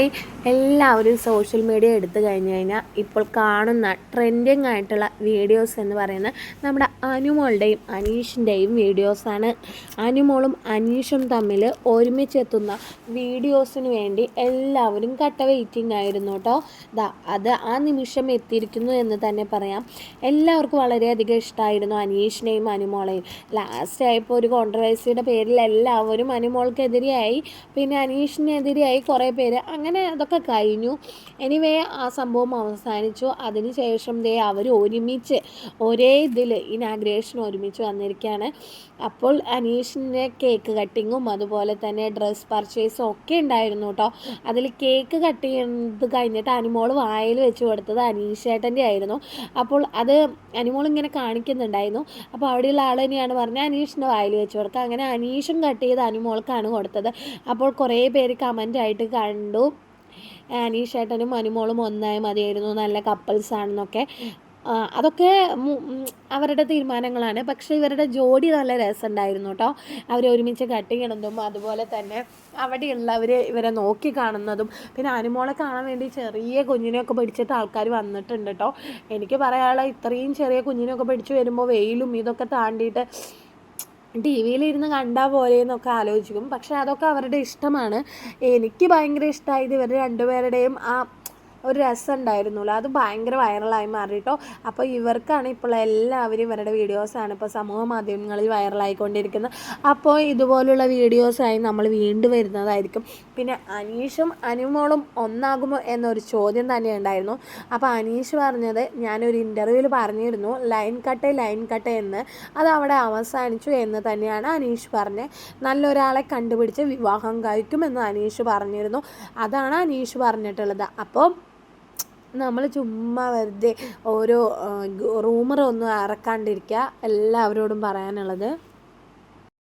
Okay. എല്ലാവരും social media എടുത്തു കഴിഞ്ഞു കഴിഞ്ഞാൽ ഇപ്പോൾ കാണുന്ന ട്രെൻഡിങ് ആയിട്ടുള്ള വീഡിയോസ് എന്ന് പറയുന്നത് നമ്മുടെ അനുമോളുടെയും അനീഷിന്റെയും വീഡിയോസാണ് അനുമോളും അനീഷും തമ്മിൽ ഒരുമിച്ചെത്തുന്ന വീഡിയോസിന് വേണ്ടി എല്ലാവരും കട്ട വെയിറ്റിംഗ് ആയിരുന്നു കേട്ടോ അത് ആ നിമിഷം എത്തിയിരിക്കുന്നു എന്ന് തന്നെ പറയാം. എല്ലാവർക്കും വളരെയധികം ഇഷ്ടമായിരുന്നു അനീഷിനെയും അനുമോളെയും. ലാസ്റ്റ് ആയപ്പോൾ ഒരു കോൺട്രവേഴ്സിയുടെ പേരിൽ എല്ലാവരും അനുമോൾക്കെതിരെയായി. പിന്നെ അനീഷിനെതിരെയായി കുറേ പേര്. അങ്ങനെ അതൊക്കെ കഴിഞ്ഞു. എനിവേ ആ സംഭവം അവസാനിച്ചു. അതിനുശേഷം ദേ അവർ ഒരുമിച്ച് ഒരേ ഇതിൽ ഇനാഗ്രേഷൻ ഒരുമിച്ച് വന്നിരിക്കുകയാണ്. അപ്പോൾ അനീഷിന്റെ കേക്ക് കട്ടിങ്ങും അതുപോലെ തന്നെ ഡ്രസ്സ് പർച്ചേസും ഒക്കെ ഉണ്ടായിരുന്നു കേട്ടോ. അതിൽ കേക്ക് കട്ട് ചെയ്യുന്നത് കഴിഞ്ഞിട്ട് അനിമോൾ വായിൽ വെച്ച് കൊടുത്തത് അനീഷ് അനീഷേട്ടന്റെ ആയിരുന്നു. അപ്പോൾ അത് അനിമോൾ ഇങ്ങനെ കാണിക്കുന്നുണ്ടായിരുന്നു. അപ്പോൾ അവിടെയുള്ള ആൾ തന്നെയാണ് പറഞ്ഞത് അനീഷിന്റെ വായിൽ വെച്ച് കൊടുക്കുക അങ്ങനെ അനീഷും കട്ട് ചെയ്ത് അനിമോൾക്കാണ് കൊടുത്തത്. അപ്പോൾ കുറേ പേര് കമന്റായിട്ട് കണ്ടു. അനീഷേട്ടനും അനുമോളും ഒന്നായി മതിയായിരുന്നു. നല്ല കപ്പിൾസ് ആണെന്നൊക്കെ. അതൊക്കെ അവരുടെ തീരുമാനങ്ങളാണ്. പക്ഷേ ഇവരുടെ ജോഡി നല്ല രസമുണ്ടായിരുന്നു കേട്ടോ അവർ ഒരുമിച്ച് കട്ട് ചെയ്യണതും അതുപോലെ തന്നെ അവിടെയുള്ളവർ ഇവരെ നോക്കി കാണുന്നതും. പിന്നെ അനുമോളെ കാണാൻ വേണ്ടി ചെറിയ കുഞ്ഞിനെയൊക്കെ പിടിച്ചിട്ട് ആൾക്കാർ വന്നിട്ടുണ്ട് കേട്ടോ എനിക്ക് പറയാനുള്ള ഇത്രയും ചെറിയ കുഞ്ഞിനെയൊക്കെ പിടിച്ച് വരുമ്പോൾ വെയിലും ഇതൊക്കെ താണ്ടിയിട്ട് ടി വിയിലിരുന്ന് കണ്ടാൽ പോലെ എന്നൊക്കെ ആലോചിക്കും. പക്ഷെ അതൊക്കെ അവരുടെ ഇഷ്ടമാണ്. എനിക്ക് ഭയങ്കര ഇഷ്ടമായത് ഇവർ രണ്ടുപേരുടെയും ആ ഒരു രസം ഉണ്ടായിരുന്നുള്ളൂ. അത് ഭയങ്കര വൈറലായി മാറി കേട്ടോ അപ്പോൾ ഇവർക്കാണ് ഇപ്പോൾ എല്ലാവരും ഇവരുടെ വീഡിയോസാണ് ഇപ്പോൾ സമൂഹ മാധ്യമങ്ങളിൽ വൈറലായിക്കൊണ്ടിരിക്കുന്നത് അപ്പോൾ ഇതുപോലുള്ള വീഡിയോസായി നമ്മൾ വീണ്ടും വരുന്നതായിരിക്കും. പിന്നെ അനീഷും അനുമോളും ഒന്നാകുമോ എന്നൊരു ചോദ്യം തന്നെ ഉണ്ടായിരുന്നു. അപ്പോൾ അനീഷ് പറഞ്ഞത് ഞാനൊരു ഇന്റർവ്യൂവിൽ പറഞ്ഞിരുന്നു. ലൈൻ കട്ട് ലൈൻ കട്ട് എന്ന്. അത് അവിടെ അവസാനിച്ചു എന്ന് തന്നെയാണ് അനീഷ് പറഞ്ഞത്. നല്ലൊരാളെ കണ്ടുപിടിച്ച് വിവാഹം കഴിക്കുമെന്ന് അനീഷ് പറഞ്ഞിരുന്നു. അതാണ് അനീഷ് പറഞ്ഞിട്ടുള്ളത്. അപ്പോൾ നമ്മൾ ചുമ്മാ വെറുതെ ഓരോ റൂമറൊന്നും ഇറക്കാണ്ടിരിക്കുക എല്ലാവരോടും പറയാനുള്ളത്.